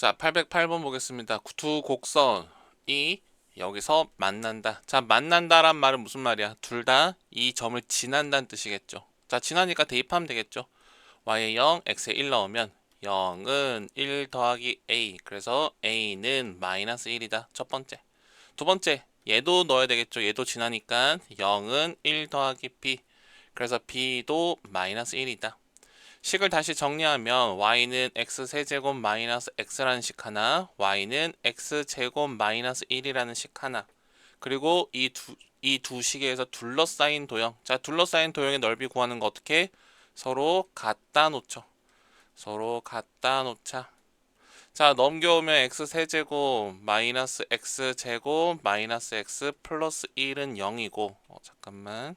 자, 808번 보겠습니다. 두 곡선이 여기서 만난다. 자, 만난다란 말은 무슨 말이야? 둘 다 이 점을 지난다는 뜻이겠죠. 자, 지나니까 대입하면 되겠죠. y에 0, x에 1 넣으면 0은 1 더하기 a. 그래서 a는 마이너스 1이다. 첫 번째. 두 번째, 얘도 넣어야 되겠죠. 얘도 지나니까 0은 1 더하기 b. 그래서 b도 마이너스 1이다. 식을 다시 정리하면 y는 x 세제곱 마이너스 x라는 식 하나, y는 x 제곱 마이너스 1이라는 식 하나. 그리고 이 두 이 두 식에서 둘러싸인 도형. 자, 둘러싸인 도형의 넓이 구하는 거 어떻게? 서로 갖다 놓죠. 서로 갖다 놓자. 자, 넘겨오면 x 세제곱 마이너스 x 제곱 마이너스 x 플러스 1은 0이고. 어, 잠깐만.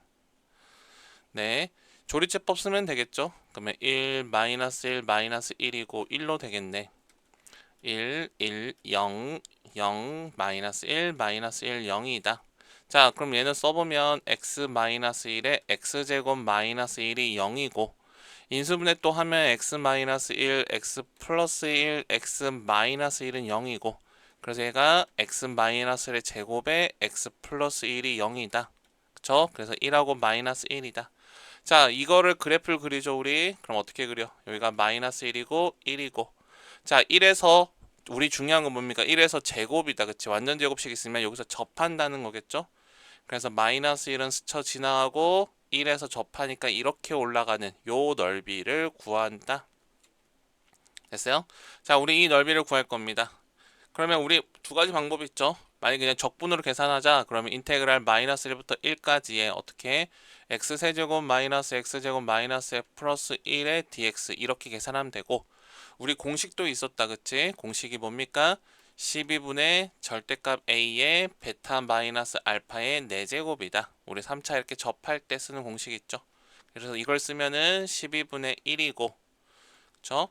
네. 조리제법 쓰면 되겠죠? 그러면 1 마이너스 1 마이너스 1이고 1로 되겠네. 1 1 0 0 마이너스 1 마이너스 1 0이다. 자, 그럼 얘는 써보면 x 마이너스 1에 x 제곱 마이너스 1이 0이고 인수분해 또 하면 x 마이너스 1 x 플러스 1 x 마이너스 1은 0이고 그래서 얘가 x 마이너스 1의 제곱에 x 플러스 1이 0이다. 그쵸? 그래서 1하고 마이너스 1이다. 자, 이거를 그래프를 그리죠, 우리. 그럼 어떻게 그려? 여기가 마이너스 1이고 1이고. 자, 1에서 우리 중요한 건 뭡니까? 1에서 제곱이다. 그치? 완전 제곱식 있으면 여기서 접한다는 거겠죠? 그래서 마이너스 1은 스쳐 지나가고 1에서 접하니까 이렇게 올라가는 요 넓이를 구한다. 됐어요? 자, 우리 이 넓이를 구할 겁니다. 그러면 우리 두 가지 방법이 있죠. 만약 그냥 적분으로 계산하자. 그러면 인테그랄 마이너스 1부터 1까지의 어떻게 x 세제곱 마이너스 x 제곱 마이너스 f 플러스 1의 dx 이렇게 계산하면 되고 우리 공식도 있었다. 그치? 공식이 뭡니까? 12분의 절대값 a의 베타 마이너스 알파의 4제곱이다. 우리 3차 이렇게 접할 때 쓰는 공식 있죠. 그래서 이걸 쓰면은 12분의 1이고 그쵸?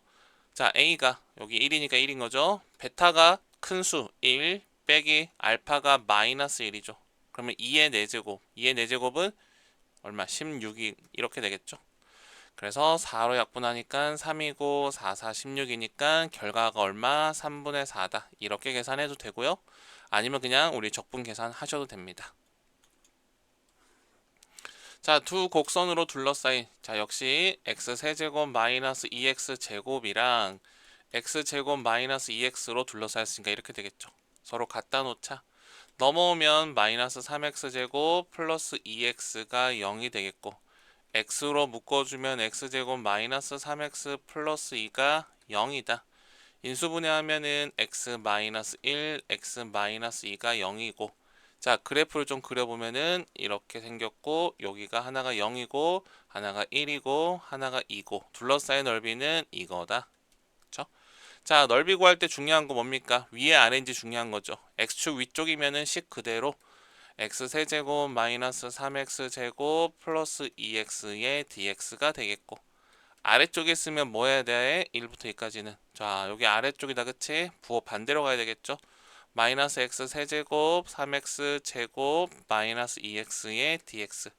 자 a가 여기 1이니까 1인 거죠. 베타가 큰 수 1 빼기 알파가 마이너스 1이죠. 그러면 2의 4제곱 2의 4제곱은 얼마? 16이 이렇게 되겠죠. 그래서 4로 약분하니까 3이고 4, 4, 16이니까 결과가 얼마? 3분의 4다. 이렇게 계산해도 되고요. 아니면 그냥 우리 적분 계산하셔도 됩니다. 자, 두 곡선으로 둘러싸인 자, 역시 x 세제곱 마이너스 2x 제곱이랑 x 제곱 마이너스 2x로 둘러싸였으니까 이렇게 되겠죠. 서로 갖다 놓자. 넘어오면 마이너스 3x 제곱 플러스 2x가 0이 되겠고 x로 묶어주면 x제곱 마이너스 3x 플러스 2가 0이다. 인수분해하면은 x 마이너스 1, x 마이너스 2가 0이고 자 그래프를 좀 그려보면은 이렇게 생겼고 여기가 하나가 0이고 하나가 1이고 하나가 2고 둘러싸인 넓이는 이거다. 자 넓이 구할 때 중요한 거 뭡니까? 위에 아래인지 중요한 거죠. x축 위쪽이면은 식 그대로 x 세제곱 마이너스 3x 제곱 플러스 2x의 dx가 되겠고 아래쪽에 쓰면 뭐 해야 돼? 1부터 2까지는 자 여기 아래쪽이다 그치? 부호 반대로 가야 되겠죠? 마이너스 x 세제곱 3x 제곱 마이너스 2x의 dx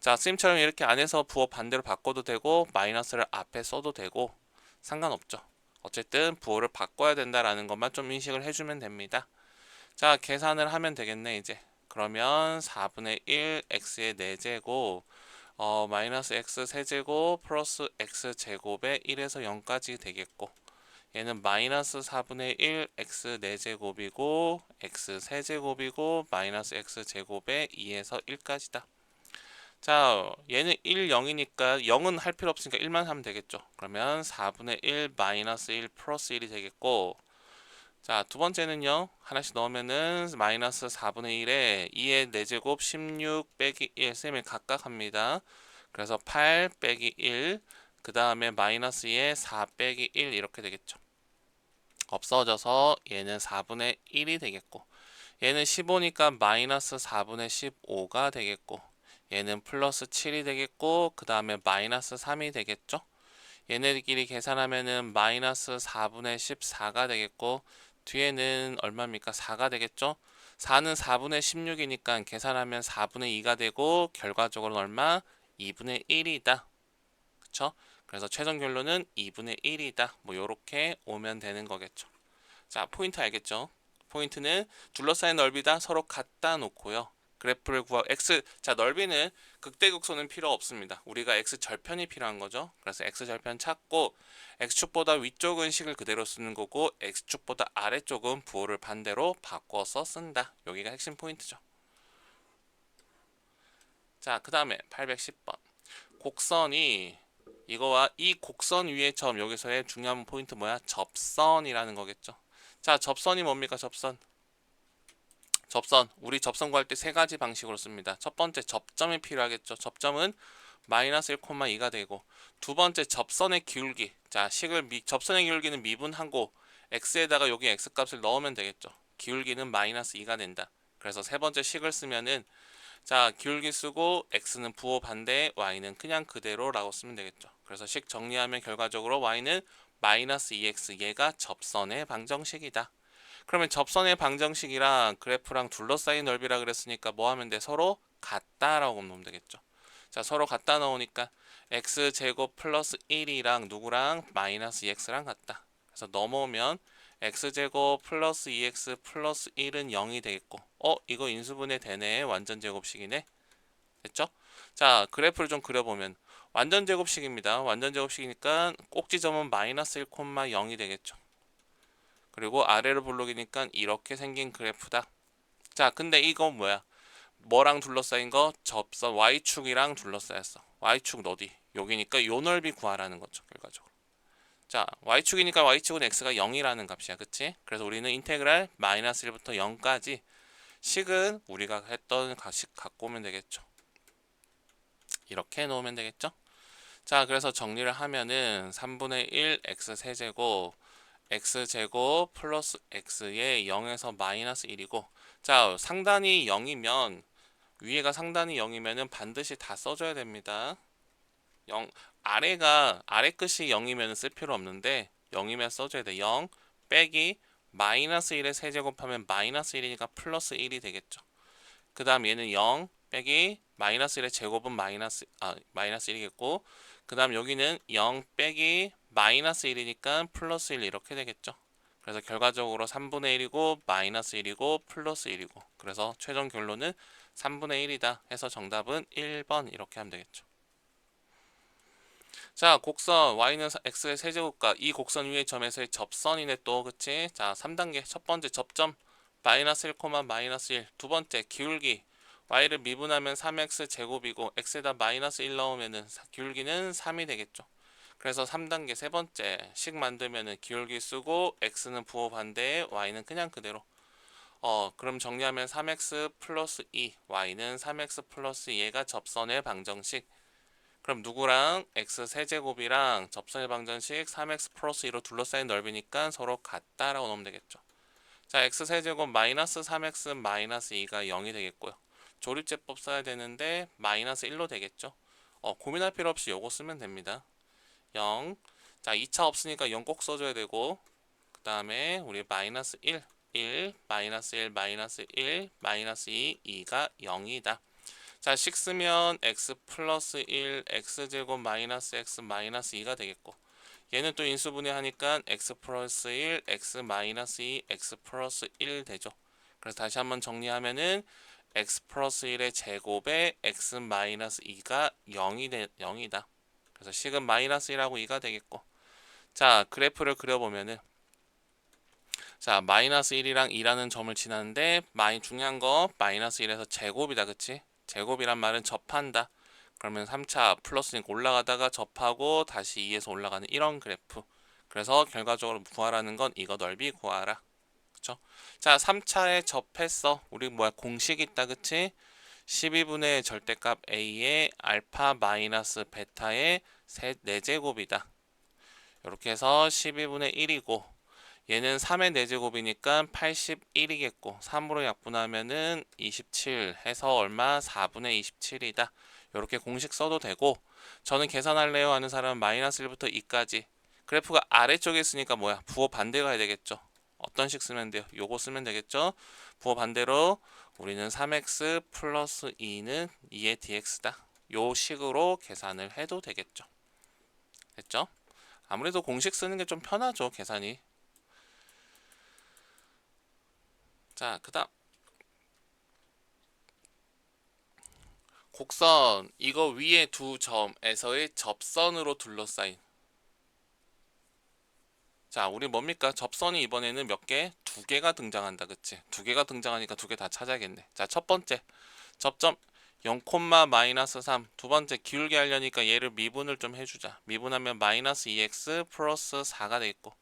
자 스님처럼 이렇게 안에서 부호 반대로 바꿔도 되고 마이너스를 앞에 써도 되고 상관없죠 어쨌든 부호를 바꿔야 된다라는 것만 좀 인식을 해주면 됩니다. 자, 계산을 하면 되겠네, 이제. 그러면 4분의 1 x의 4제곱 어, 마이너스 x 세제곱 플러스 x 제곱에 1에서 0까지 되겠고 얘는 마이너스 4분의 1 x 4제곱이고 x 세제곱이고 마이너스 x 제곱에 2에서 1까지다. 자, 얘는 1, 0이니까 0은 할 필요 없으니까 1만 하면 되겠죠. 그러면 4분의 1 마이너스 1 플러스 1이 되겠고 자, 두 번째는요. 하나씩 넣으면은 마이너스 4분의 1에 2의 4제곱 16 빼기 1 셈을 각각 합니다. 그래서 8 빼기 1, 그 다음에 마이너스 2에 4 빼기 1 이렇게 되겠죠. 없어져서 얘는 4분의 1이 되겠고 얘는 15니까 마이너스 4분의 15가 되겠고 얘는 플러스 7이 되겠고 그 다음에 마이너스 3이 되겠죠. 얘네들끼리 계산하면은 마이너스 4분의 14가 되겠고 뒤에는 얼마입니까? 4가 되겠죠. 4는 4분의 16이니까 계산하면 4분의 2가 되고 결과적으로는 얼마? 2분의 1이다. 그쵸? 그래서 최종 결론은 2분의 1이다. 뭐 요렇게 오면 되는 거겠죠. 자, 포인트 알겠죠? 포인트는 둘러싸인 넓이다 서로 갖다 놓고요. 그래프를 구하 x 자 넓이는 극대극소는 필요 없습니다. 우리가 x 절편이 필요한 거죠. 그래서 x 절편 찾고 x축보다 위쪽은 식을 그대로 쓰는 거고 x축보다 아래쪽은 부호를 반대로 바꿔서 쓴다. 여기가 핵심 포인트죠. 자, 그다음에 810번. 곡선이 이거와 이 곡선 위의 점 여기서의 중요한 포인트 뭐야? 접선이라는 거겠죠. 자, 접선이 뭡니까? 접선. 접선. 우리 접선 구할 때 세 가지 방식으로 씁니다. 첫 번째 접점이 필요하겠죠. 접점은 마이너스 1,2가 되고 두 번째 접선의 기울기. 자, 식을 미, 접선의 기울기는 미분하고 x에다가 여기 x 값을 넣으면 되겠죠. 기울기는 마이너스 2가 된다. 그래서 세 번째 식을 쓰면은 자, 기울기 쓰고 x는 부호 반대, y는 그냥 그대로라고 쓰면 되겠죠. 그래서 식 정리하면 결과적으로 y는 마이너스 2x 얘가 접선의 방정식이다. 그러면 접선의 방정식이랑 그래프랑 둘러싸인 넓이라 그랬으니까 뭐 하면 돼? 서로 같다라고 놓으면 되겠죠. 자, 서로 같다 넣으니까 x 제곱 플러스 1이랑 누구랑 마이너스 2x랑 같다. 그래서 넘어오면 x 제곱 플러스 2x 플러스 1은 0이 되겠고 어 이거 인수분해 되네 완전 제곱식이네 됐죠? 자 그래프를 좀 그려보면 완전 제곱식입니다 완전 제곱식이니까 꼭지점은 마이너스 1,0이 되겠죠 그리고 아래로 볼록이니까 이렇게 생긴 그래프다 자 근데 이거 뭐야 뭐랑 둘러싸인 거 접선 y축이랑 둘러싸였어 y축 어디 여기니까 요 넓이 구하라는 거죠 결과적으로 자, y축이니까 y축은 x가 0이라는 값이야. 그치? 그래서 우리는 인테그랄 마이너스 1부터 0까지 식은 우리가 했던 식 갖고 오면 되겠죠. 이렇게 놓으면 되겠죠? 자, 그래서 정리를 하면은 3분의 1 x 세제곱 x제곱 플러스 x의 0에서 마이너스 1이고 자, 상단이 0이면 위에가 상단이 0이면은 반드시 다 써줘야 됩니다. 0 아래가 아래 끝이 0이면 쓸 필요 없는데 0이면 써줘야 돼. 0 빼기 마이너스 1에 세제곱하면 마이너스 1이니까 플러스 1이 되겠죠. 그 다음 얘는 0 빼기 마이너스 1의 제곱은 마이너스 아 마이너스 1이겠고 그 다음 여기는 0 빼기 마이너스 1이니까 플러스 1 이렇게 되겠죠. 그래서 결과적으로 3분의 1이고 마이너스 1이고 플러스 1이고 그래서 최종 결론은 3분의 1이다 해서 정답은 1번 이렇게 하면 되겠죠. 자, 곡선 y는 x의 세제곱과 이 곡선 위의 점에서의 접선이네 또 그치? 자, 3단계 첫 번째 접점 마이너스 1, 마이너스 1. 두 번째 기울기 y를 미분하면 3x 제곱이고 x에다 마이너스 1 넣으면은 기울기는 3이 되겠죠. 그래서 3단계 세 번째 식 만들면은 기울기 쓰고 x는 부호 반대에 y는 그냥 그대로. 어, 그럼 정리하면 3x 플러스 2, y는 3x 플러스 얘가 접선의 방정식. 그럼 누구랑 x 세제곱이랑 접선의 방정식 3x 플러스 2로 둘러싸인 넓이니까 서로 같다라고 넣으면 되겠죠. 자, x 세제곱 마이너스 3x 마이너스 2가 0이 되겠고요. 조립제법 써야 되는데 마이너스 1로 되겠죠. 어, 고민할 필요 없이 요거 쓰면 됩니다. 0. 자, 2차 없으니까 0 꼭 써줘야 되고 그 다음에 우리 마이너스 1, 1, 마이너스 1, 마이너스 1, 마이너스 2, 2가 0이다. 자, 식 쓰면 x 플러스 1, x제곱 마이너스 x 마이너스 2가 되겠고 얘는 또 인수분해 하니까 x 플러스 1, x 마이너스 2, x 플러스 1 되죠. 그래서 다시 한번 정리하면은 x 플러스 1의 제곱에 x 마이너스 2가 0이 되, 0이다. 그래서 식은 마이너스 1하고 2가 되겠고 자, 그래프를 그려보면은 자, 마이너스 1이랑 2라는 점을 지나는데 마이 중요한 거 마이너스 1에서 제곱이다. 그치? 제곱이란 말은 접한다. 그러면 3차 플러스니까 올라가다가 접하고 다시 2에서 올라가는 이런 그래프. 그래서 결과적으로 구하라는 건 이거 넓이 구하라. 그쵸? 자, 3차에 접했어. 우리 뭐야 공식 있다. 그치? 12분의 절대값 a의 알파 마이너스 베타의 4제곱이다. 이렇게 해서 12분의 1이고 얘는 3의 4제곱이니까 81이겠고 3으로 약분하면은 27 해서 얼마? 4분의 27이다. 이렇게 공식 써도 되고 저는 계산할래요 하는 사람은 마이너스 1부터 2까지 그래프가 아래쪽에 있으니까 뭐야? 부호 반대 가야 되겠죠. 어떤 식 쓰면 돼요? 요거 쓰면 되겠죠. 부호 반대로 우리는 3x 플러스 2는 2의 dx다. 요 식으로 계산을 해도 되겠죠. 됐죠? 아무래도 공식 쓰는 게 좀 편하죠, 계산이. 자, 그 다음 곡선 이거 위에 두 점에서의 접선으로 둘러싸인 자, 우리 뭡니까? 접선이 이번에는 몇 개? 두 개가 등장한다. 그치? 두 개가 등장하니까 두 개 다 찾아야겠네. 자, 첫 번째. 접점 0, 마이너스 3. 두 번째 기울게 하려니까 얘를 미분을 좀 해주자. 미분하면 마이너스 2x 플러스 4가 되겠고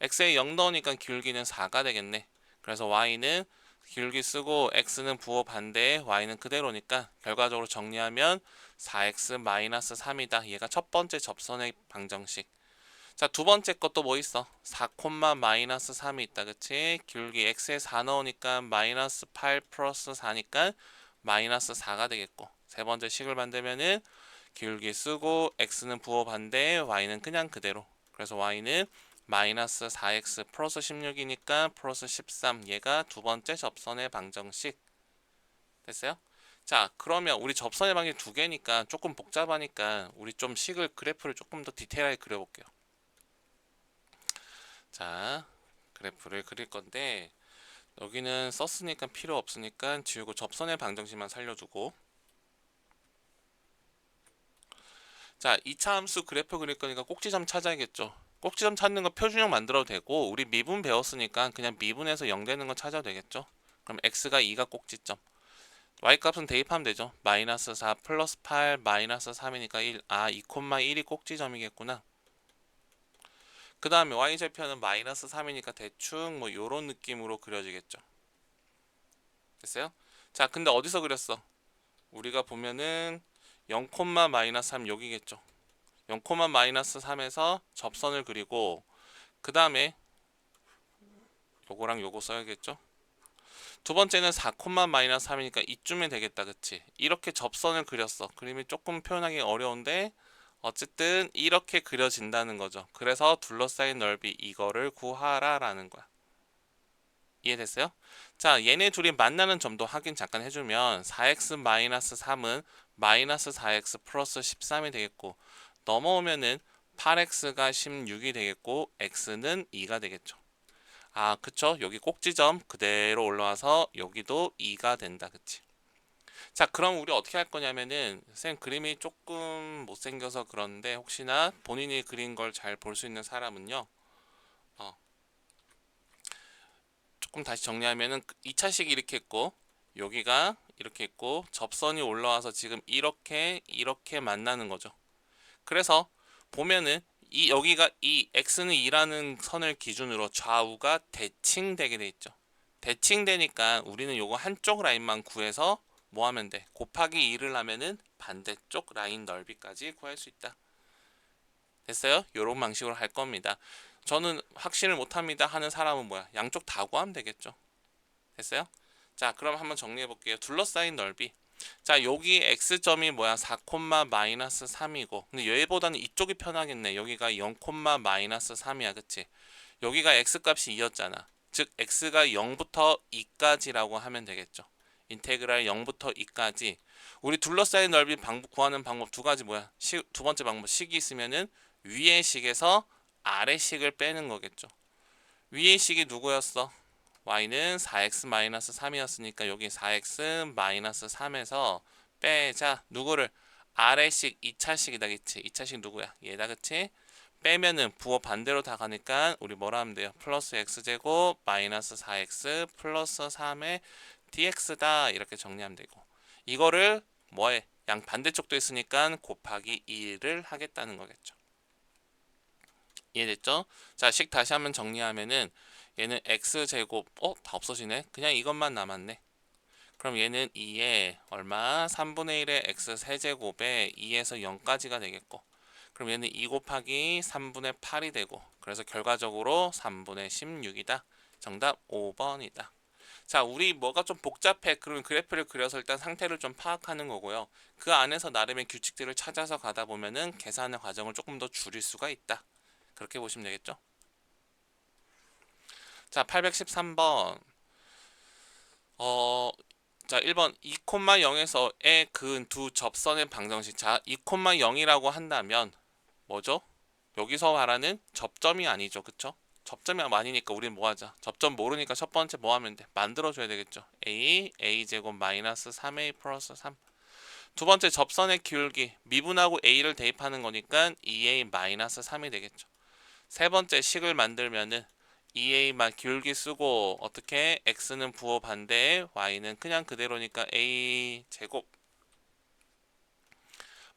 x에 0 넣으니까 기울기는 4가 되겠네. 그래서 y는 기울기 쓰고 x는 부호 반대에 y는 그대로니까 결과적으로 정리하면 4x 마이너스 3이다. 얘가 첫 번째 접선의 방정식. 자, 두 번째 것도 뭐 있어? 4, 마이너스 3이 있다. 그치? 기울기 x에 4 넣으니까 마이너스 8 플러스 4니까 마이너스 4가 되겠고 세 번째 식을 만들면은 기울기 쓰고 x는 부호 반대에 y는 그냥 그대로 그래서 y는 마이너스 4x 플러스 16이니까 플러스 13 얘가 두 번째 접선의 방정식 됐어요? 자 그러면 우리 접선의 방이 두 개니까 조금 복잡하니까 우리 좀 식을 그래프를 조금 더 디테일하게 그려볼게요 자 그래프를 그릴 건데 여기는 썼으니까 필요 없으니까 지우고 접선의 방정식만 살려주고. 자 2차 함수 그래프 그릴 거니까 꼭지점 찾아야겠죠. 꼭지점 찾는 거 표준형 만들어도 되고 우리 미분 배웠으니까 그냥 미분해서 0 되는 거 찾아도 되겠죠? 그럼 x가 2가 꼭지점. y값은 대입하면 되죠. 마이너스 4 플러스 8 마이너스 3이니까 1아 2,1이 꼭지점이겠구나 그 다음에 y절편은 마이너스 3이니까 대충 뭐 요런 느낌으로 그려지겠죠. 됐어요? 자 근데 어디서 그렸어? 우리가 보면은 0, 마이너스 3 여기겠죠. 0, 마이너스 3에서 접선을 그리고 그 다음에 요거랑 요거 써야겠죠? 두 번째는 4, 마이너스 3이니까 이쯤에 되겠다 그치? 이렇게 접선을 그렸어. 그림이 조금 표현하기 어려운데 어쨌든 이렇게 그려진다는 거죠. 그래서 둘러싸인 넓이 이거를 구하라 라는 거야. 이해됐어요? 자, 얘네 둘이 만나는 점도 확인 잠깐 해주면 4x-3은 마이너스 4x 플러스 13이 되겠고 넘어오면은 8x가 16이 되겠고 x는 2가 되겠죠. 아, 그쵸? 여기 꼭지점 그대로 올라와서 여기도 2가 된다. 그치? 자 그럼 우리 어떻게 할 거냐면은 쌤 그림이 조금 못생겨서 그런데 혹시나 본인이 그린 걸 잘 볼 수 있는 사람은요? 어. 조금 다시 정리하면은 2차식 이렇게 있고 여기가 이렇게 있고 접선이 올라와서 지금 이렇게 이렇게 만나는 거죠. 그래서 보면은 이 여기가 이 x는 2라는 선을 기준으로 좌우가 대칭되게 돼 있죠. 대칭되니까 우리는 요거 한쪽 라인만 구해서 뭐 하면 돼? 곱하기 2를 하면은 반대쪽 라인 넓이까지 구할 수 있다. 됐어요? 요런 방식으로 할 겁니다. 저는 확신을 못합니다 하는 사람은 뭐야? 양쪽 다 구하면 되겠죠. 됐어요? 자 그럼 한번 정리해 볼게요. 둘러싸인 넓이. 자 여기 x점이 뭐야? 4, 마이너스 3이고 근데 얘보다는 이쪽이 편하겠네. 여기가 0, 마이너스 3이야. 그치? 여기가 x값이 2였잖아. 즉 x가 0부터 2까지라고 하면 되겠죠. 인테그랄 0부터 2까지 우리 둘러싸인 넓이 방법 구하는 방법 두 가지 뭐야? 시, 두 번째 방법 식이 있으면은 위의 식에서 아래 식을 빼는 거겠죠. 위의 식이 누구였어? y는 4x-3이었으니까 여기 4x-3에서 빼자. 누구를? 아래식 2차식이다 그치? 2차식 누구야? 얘다 그치? 빼면은 부호 반대로 다 가니까 우리 뭐라 하면 돼요? 플러스 x제곱 마이너스 4x 플러스 3의 dx다 이렇게 정리하면 되고 이거를 뭐해 양 반대쪽도 있으니까 곱하기 2를 하겠다는 거겠죠. 이해됐죠? 자 식 다시 한번 정리하면은 얘는 x제곱 어? 다 없어지네. 그냥 이것만 남았네. 그럼 얘는 2에 얼마? 3분의 1의 x 세제곱에 2에서 0까지가 되겠고. 그럼 얘는 2 곱하기 3분의 8이 되고. 그래서 결과적으로 3분의 16이다. 정답 5번이다 자, 우리 뭐가 좀 복잡해. 그런 그래프를 그려서 일단 상태를 좀 파악하는 거고요. 그 안에서 나름의 규칙들을 찾아서 가다 보면은 계산의 과정을 조금 더 줄일 수가 있다. 그렇게 보시면 되겠죠. 자, 813번. 어, 자, 1번 2,0에서의 근 두 접선의 방정식. 자, 2,0이라고 한다면 뭐죠? 여기서 말하는 접점이 아니죠. 그쵸? 접점이 아니니까 우린 뭐 하자. 접점 모르니까 첫 번째 뭐 하면 돼? 만들어줘야 되겠죠. A a제곱 마이너스 3a 플러스 3 두 번째 접선의 기울기 미분하고 a를 대입하는 거니까 2a 마이너스 3이 되겠죠. 세 번째 식을 만들면은 2a만 기울기 쓰고 어떻게? X는 부호 반대에 y는 그냥 그대로니까 a 제곱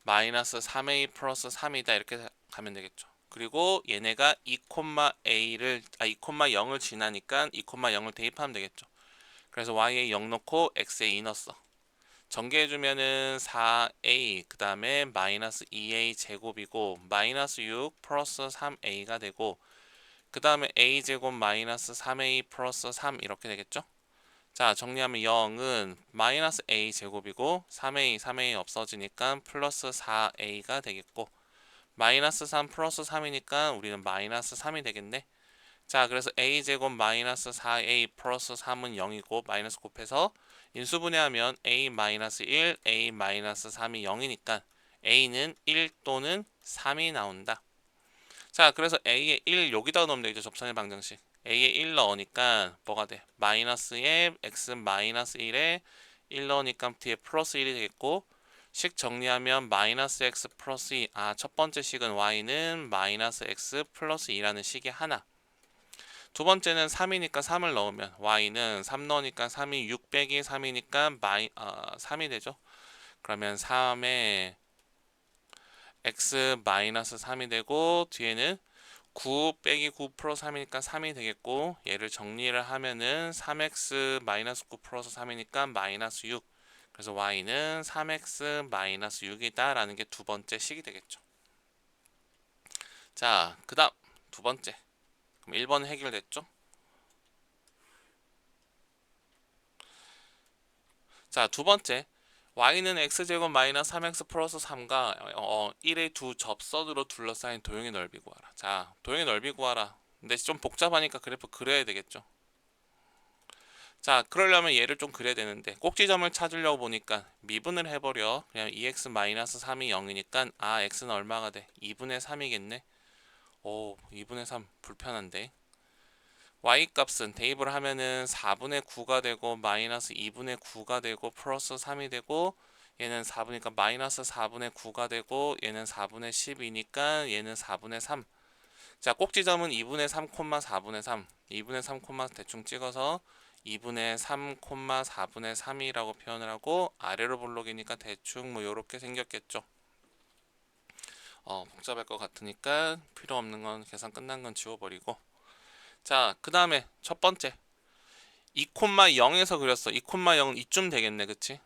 마이너스 3a 플러스 3이다. 이렇게 가면 되겠죠. 그리고 얘네가 2,a를 아 2,0을 지나니까 2,0을 대입하면 되겠죠. 그래서 y에 0 넣고 x에 2 넣었어. 전개해 주면은 4a 그 다음에 마이너스 2a 제곱이고 마이너스 6 플러스 3a가 되고 그 다음에 a 제곱 마이너스 3a 플러스 3 이렇게 되겠죠? 자 정리하면 0은 마이너스 a 제곱이고 3a 3a 없어지니까 플러스 4a가 되겠고 마이너스 3 플러스 3이니까 우리는 마이너스 3이 되겠네. 자 그래서 a 제곱 마이너스 4a 플러스 3은 0이고 마이너스 곱해서 인수분해하면 a 마이너스 1 a 마이너스 3이 0이니까 a는 1 또는 3이 나온다. 자 그래서 a에 1 여기다가 넣으면 되겠죠 접선의 방정식. A에 1 넣으니까 뭐가 돼? 마이너스에 x 마이너스 1에 1 넣으니까 뒤에 플러스 1이 되겠고 식 정리하면 마이너스 x 플러스 2 아 첫 번째 식은 y는 마이너스 x 플러스 2라는 식이 하나. 두 번째는 3이니까 3을 넣으면 y는 3 넣으니까 3이 6 빼기 3이니까 마이, 아, 3이 되죠? 그러면 3에 x 마이너스 3이 되고 뒤에는 9 빼기 9 플러스 3이니까 3이 되겠고 얘를 정리를 하면은 3x 마이너스 9 플러스 3이니까 마이너스 6 그래서 y는 3x 마이너스 6이다 라는 게 두 번째 식이 되겠죠 자 그 다음 두 번째 그럼 1번 해결됐죠 자 두 번째 y는 x제곱 마이너스 3x 플러스 3과 어, 1의 두 접선으로 둘러싸인 도형의 넓이 구하라. 자, 도형의 넓이 구하라. 근데 좀 복잡하니까 그래프 그려야 되겠죠. 자, 그러려면 얘를 좀 그려야 되는데 꼭지점을 찾으려고 보니까 미분을 해버려. 그냥 2x 마이너스 3이 0이니까 아, x는 얼마가 돼? 2분의 3이겠네. 오, 2분의 3 불편한데. y 값은 대입을 하면은 4분의 9가 되고 마이너스 2분의 9가 되고 플러스 3이 되고 얘는 4분이니까 마이너스 4분의 9가 되고 얘는 4분의 10이니까 얘는 4분의 3. 자 꼭지점은 2분의 3, 4분의 3. 2분의 3, 대충 찍어서 2분의 3, 4분의 3이라고 표현을 하고 아래로 볼록이니까 대충 뭐 요렇게 생겼겠죠. 어 복잡할 것 같으니까 필요 없는 건 계산 끝난 건 지워버리고 자, 그 다음에 첫 번째 2,0에서 그렸어. 2,0은 이쯤 되겠네, 그치?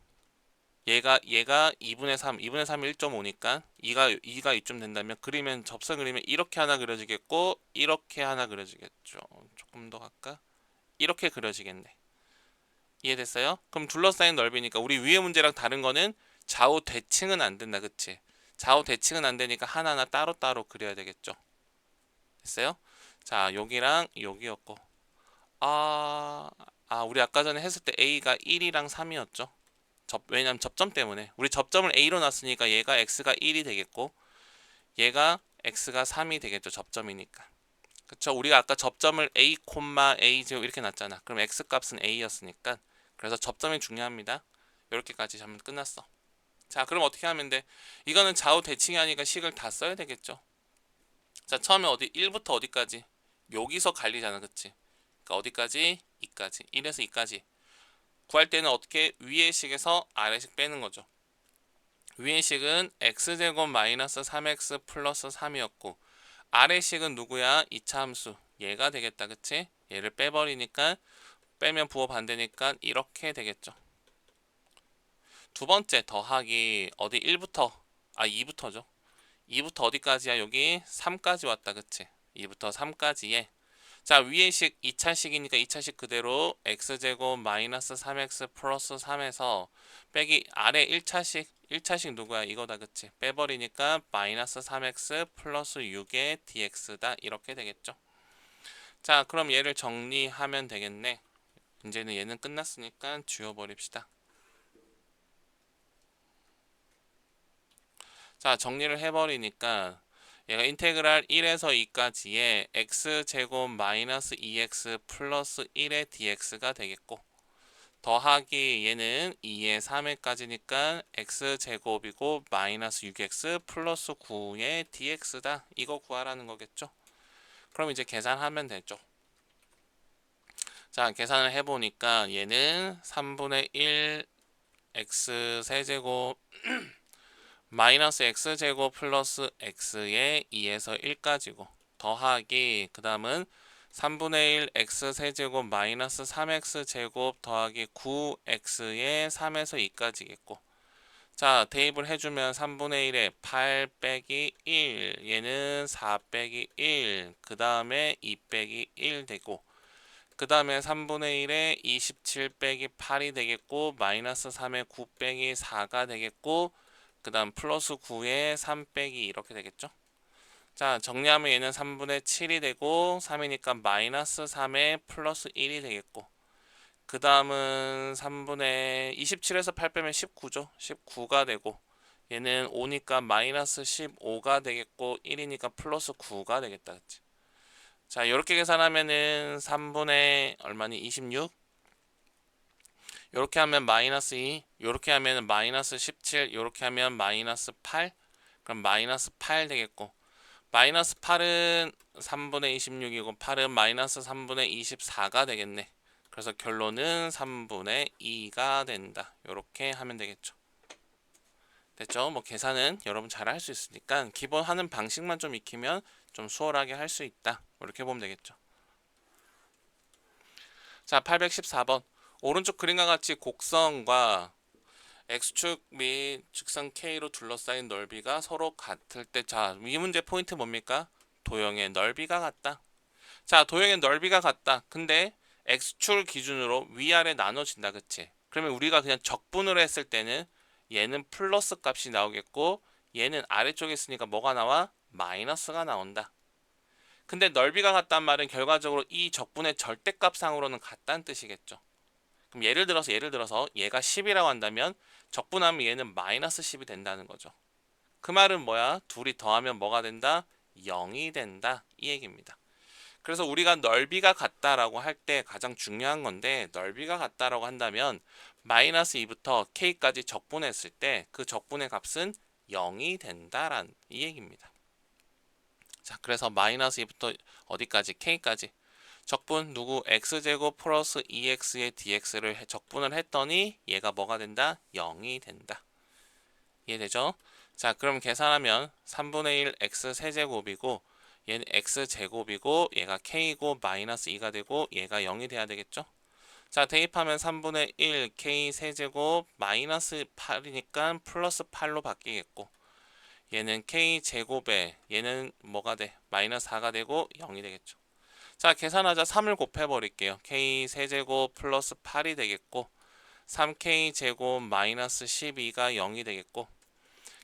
얘가 얘가 2분의 3, 2분의 3이 1.5니까 2가 2가 이쯤 된다면 그리면 접선 그리면 이렇게 하나 그려지겠고 이렇게 하나 그려지겠죠. 조금 더 갈까? 이렇게 그려지겠네. 이해됐어요? 그럼 둘러싸인 넓이니까 우리 위의 문제랑 다른 거는 좌우 대칭은 안 된다, 그치? 좌우 대칭은 안 되니까 하나하나 따로따로 그려야 되겠죠. 됐어요? 자 여기랑 여기였고 아, 아 우리 아까 전에 했을 때 A가 1이랑 3이었죠 접, 왜냐면 접점 때문에 우리 접점을 A로 놨으니까 얘가 X가 1이 되겠고 얘가 X가 3이 되겠죠 접점이니까 그쵸? 우리가 아까 접점을 A, A 제곱 이렇게 놨잖아. 그럼 X 값은 A였으니까. 그래서 접점이 중요합니다. 이렇게까지 하면 끝났어. 자 그럼 어떻게 하면 돼? 이거는 좌우 대칭이 아니니까 식을 다 써야 되겠죠? 자 처음에 어디 1부터 어디까지? 여기서 갈리잖아 그치? 그러니까 어디까지? 2까지. 1에서 2까지. 구할 때는 어떻게? 위의 식에서 아래 식 빼는 거죠. 위의 식은 x제곱 마이너스 3x 플러스 3이었고 아래 식은 누구야? 2차 함수. 얘가 되겠다 그치? 얘를 빼버리니까 빼면 부호 반대니까 이렇게 되겠죠. 두 번째 더하기 어디 1부터? 아 2부터죠. 2부터 어디까지야? 여기 3까지 왔다 그치? 2부터 3까지에 자 위의 식 2차식이니까 2차식 그대로 x제곱 마이너스 3x 플러스 3에서 빼기 아래 1차식 1차식 누구야? 이거다 그치? 빼버리니까 마이너스 3x 플러스 6의 dx다 이렇게 되겠죠? 자 그럼 얘를 정리하면 되겠네. 이제는 얘는 끝났으니까 지워버립시다. 자 정리를 해버리니까 얘가 인테그랄 1에서 2까지의 x제곱 마이너스 2x 플러스 1의 dx가 되겠고 더하기 얘는 2의 3회까지니까 x제곱이고 마이너스 6x 플러스 9의 dx다. 이거 구하라는 거겠죠. 그럼 이제 계산하면 되죠. 자, 계산을 해보니까 얘는 3분의 1 x 세제곱 마이너스 x제곱 플러스 x의 2에서 1까지고 더하기 그 다음은 3분의 1 x 세제곱 마이너스 3x 제곱 더하기 9x의 3에서 2까지겠고. 자 대입을 해주면 3분의 1에 8 빼기 1 얘는 4 빼기 1 그 다음에 2 빼기 1 되고 그 다음에 3분의 1에 27 빼기 8이 되겠고 마이너스 3에 9 빼기 4가 되겠고 그 다음 플러스 9에 3 빼기 이렇게 되겠죠? 자 정리하면 얘는 3분의 7이 되고 3이니까 마이너스 3에 플러스 1이 되겠고 그 다음은 3분의 27에서 8 빼면 19죠? 19가 되고 얘는 5니까 마이너스 15가 되겠고 1이니까 플러스 9가 되겠다 그치? 자 이렇게 계산하면은 3분의 얼마니? 26 이렇게 하면 마이너스 2 이렇게 하면 마이너스 17 이렇게 하면 마이너스 8 그럼 마이너스 8 되겠고 마이너스 8은 3분의 26이고 8은 마이너스 3분의 24가 되겠네. 그래서 결론은 3분의 2가 된다. 이렇게 하면 되겠죠. 됐죠? 뭐 계산은 여러분 잘 할 수 있으니까 기본 하는 방식만 좀 익히면 좀 수월하게 할 수 있다. 이렇게 보면 되겠죠. 자 814번 오른쪽 그림과 같이 곡선과 x축 및 직선 k로 둘러싸인 넓이가 서로 같을 때, 자, 이 문제 포인트 뭡니까? 도형의 넓이가 같다. 자, 도형의 넓이가 같다. 근데 x축을 기준으로 위아래 나눠진다, 그치? 그러면 우리가 그냥 적분을 했을 때는 얘는 플러스 값이 나오겠고, 얘는 아래쪽에 있으니까 뭐가 나와? 마이너스가 나온다. 근데 넓이가 같단 말은 결과적으로 이 적분의 절대값상으로는 같다는 뜻이겠죠. 그럼 예를 들어서 예를 들어서 얘가 10이라고 한다면 적분하면 얘는 마이너스 10이 된다는 거죠. 그 말은 뭐야? 둘이 더하면 뭐가 된다? 0이 된다. 이 얘기입니다. 그래서 우리가 넓이가 같다라고 할 때 가장 중요한 건데 넓이가 같다라고 한다면 마이너스 2부터 k까지 적분했을 때 그 적분의 값은 0이 된다란 이 얘기입니다. 자, 그래서 마이너스 2부터 어디까지 k까지 적분 누구 x제곱 플러스 2x의 dx를 적분을 했더니 얘가 뭐가 된다? 0이 된다. 이해되죠? 자 그럼 계산하면 3분의 1 x 세제곱이고 얘는 x제곱이고 얘가 k고 마이너스 2가 되고 얘가 0이 돼야 되겠죠? 자 대입하면 3분의 1 k 세제곱 마이너스 8이니까 플러스 8로 바뀌겠고 얘는 k 제곱에 얘는 뭐가 돼? 마이너스 4가 되고 0이 되겠죠. 자 계산하자. 3을 곱해 버릴게요. K 세제곱 플러스 8이 되겠고 3k 제곱 마이너스 12가 0이 되겠고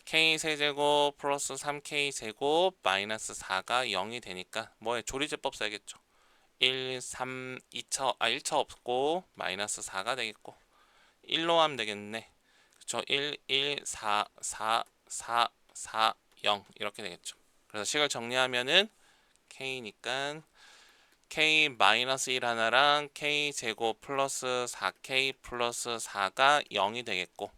k 세제곱 플러스 3k 제곱 마이너스 4가 0이 되니까 뭐에 조리제법 써야겠죠. 1, 3, 2차 아 1차 없고 마이너스 4가 되겠고 1로 하면 되겠네. 그쵸? 1, 1, 4, 4, 4, 4, 0 이렇게 되겠죠. 그래서 식을 정리하면은 k니까 k-1 하나랑 k제곱 플러스 4k 플러스 4가 0이 되겠고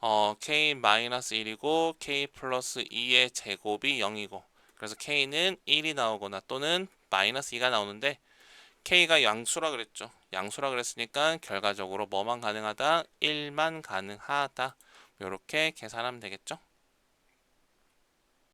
어, k-1이고 k 플러스 2의 제곱이 0이고 그래서 k는 1이 나오거나 또는 마이너스 2가 나오는데 k가 양수라 그랬죠. 양수라 그랬으니까 결과적으로 뭐만 가능하다? 1만 가능하다. 이렇게 계산하면 되겠죠